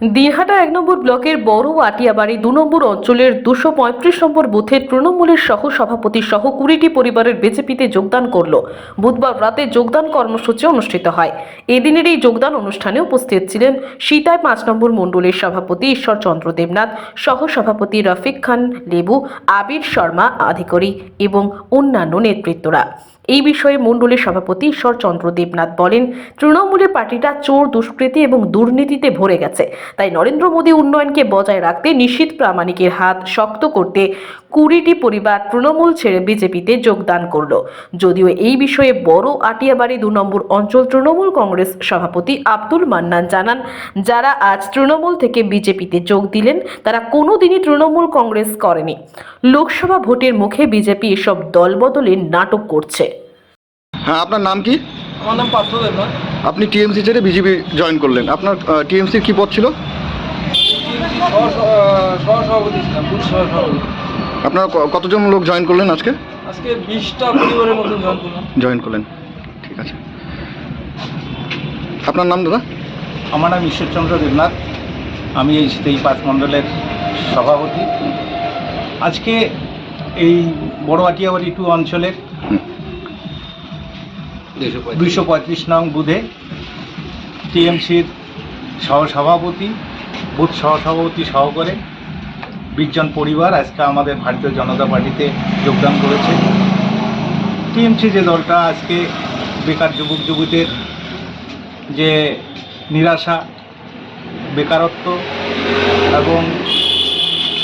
দিনহাটা এক নম্বর ব্লকের বড় আটিয়াবাড়ি দু নম্বর অঞ্চলের দুশো পঁয়ত্রিশ নম্বর বুথের তৃণমূলের সহ সভাপতি সহ কুড়িটি পরিবারের বিজেপিতে যোগদান করল। বুধবার রাতে যোগদান কর্মসূচি অনুষ্ঠিত হয়। এদিনের এই যোগদান অনুষ্ঠানে উপস্থিত ছিলেন সীতায় পাঁচ নম্বর মণ্ডলের সভাপতি ঈশ্বরচন্দ্র দেবনাথ, সহ সভাপতি রফিক খান লেবু, আবির শর্মা আধিকারিক এবং অন্যান্য নেতৃত্বরা। এই বিষয়ে মণ্ডলের সভাপতি ঈশ্বরচন্দ্র দেবনাথ বলেন, তৃণমূলের পার্টিটা চোর, দুষ্কৃতী এবং দুর্নীতিতে ভরে গেছে। তাই নরেন্দ্র মোদী উন্নয়নকে বজায় রাখতে নিশীত প্রামাণিকের হাত শক্ত করতে কুড়িটি পরিবার তৃণমূল ছেড়ে বিজেপিতে যোগদান করল। যদিও এই বিষয়ে বড় আটিয়াবাড়ি দু নম্বর অঞ্চল তৃণমূল কংগ্রেস সভাপতি আব্দুল মান্নান জানান, যারা আজ তৃণমূল থেকে বিজেপিতে যোগ দিলেন, তারা কোনোদিনই তৃণমূল কংগ্রেস করেনি। লোকসভা ভোটের মুখে বিজেপি এসব দলবদলের নাটক করছে। হ্যাঁ আপনার নাম কি? আমার নাম পার্থ দেবনাথ। আপনি টিএমসি ছেড়ে বিজেপি জয়েন করলেন। আপনার টিএমসির কি পদ ছিল? সহসভাপতি ছিলাম বুথ সহসভাপতি। আপনারা কতজন লোক জয়েন করলেন আজকে? আজকে বিশটা পরিবারের মতন জয়েন করলাম। জয়েন করলেন। ঠিক আছে। আপনার নাম দাদা? আমার নাম ঈশ্বরচন্দ্র দেবনাথ। আমি এই এই পাঁচ মণ্ডলের সভাপতি। আজকে এই বড় আটিয়াবাড়ি টু অঞ্চলের। দুইশো পঁয়ত্রিশ। নং বুধে টিএমসির সহসভাপতি বুথ সহসভাপতি সহকারে বিশজন পরিবার আজকে আমাদের ভারতীয় জনতা পার্টিতে যোগদান করেছে। টিএমসি যে দলটা আজকে বেকার যুবক যুবতীদের যে নিরাশা, বেকারত্ব এবং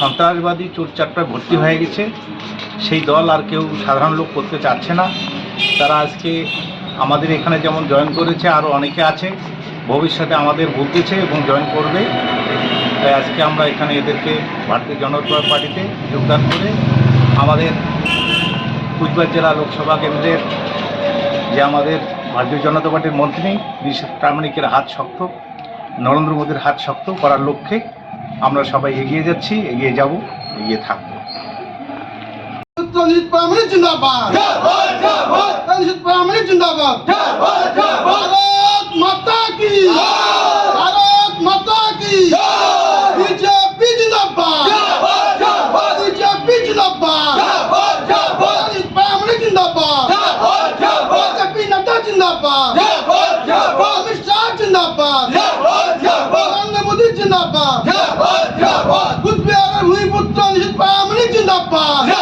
সন্ত্রাসবাদী চোরচাট্টায় ভর্তি হয়ে গেছে, সেই দল আর কেউ সাধারণ লোক করতে চাচ্ছে না। তারা আজকে আমাদের এখানে যেমন জয়েন করেছে আরও অনেকে আছে। ভবিষ্যতে আমাদের ভুগতেছে এবং জয়েন করবে। তাই আজকে আমরা এখানে এদেরকে ভারতীয় জনতা পার্টিতে যোগদান করে আমাদের কুচবিহার জেলা লোকসভা কেন্দ্রের যে আমাদের ভারতীয় জনতা পার্টির মন্ত্রী নিশীথ প্রামাণিকের হাত শক্ত, নরেন্দ্র মোদীর হাত শক্ত করার লক্ষ্যে আমরা সবাই এগিয়ে যাচ্ছি, এগিয়ে যাব, এগিয়ে থাকব। রঞ্জিত প্রামাণিক জিন্দাবাদ রঞ্জিত প্রামাণিক জিন্দাবাদ ভারত মাতা কি ভারত মাতা কি বিজেপি জিন্দাবাদ বিজেপি জিন্দাবাদ রঞ্জিত প্রামাণিক জিন্দাবাদ বিজেপি নেতা জিন্দাবাদ অমিত শাহ জিন্দাবাদ নরেন্দ্র মোদী জিন্দাবাদ কুচবিহারের ভূমিপুত্র রঞ্জিত প্রামাণিক জিন্দাবাদ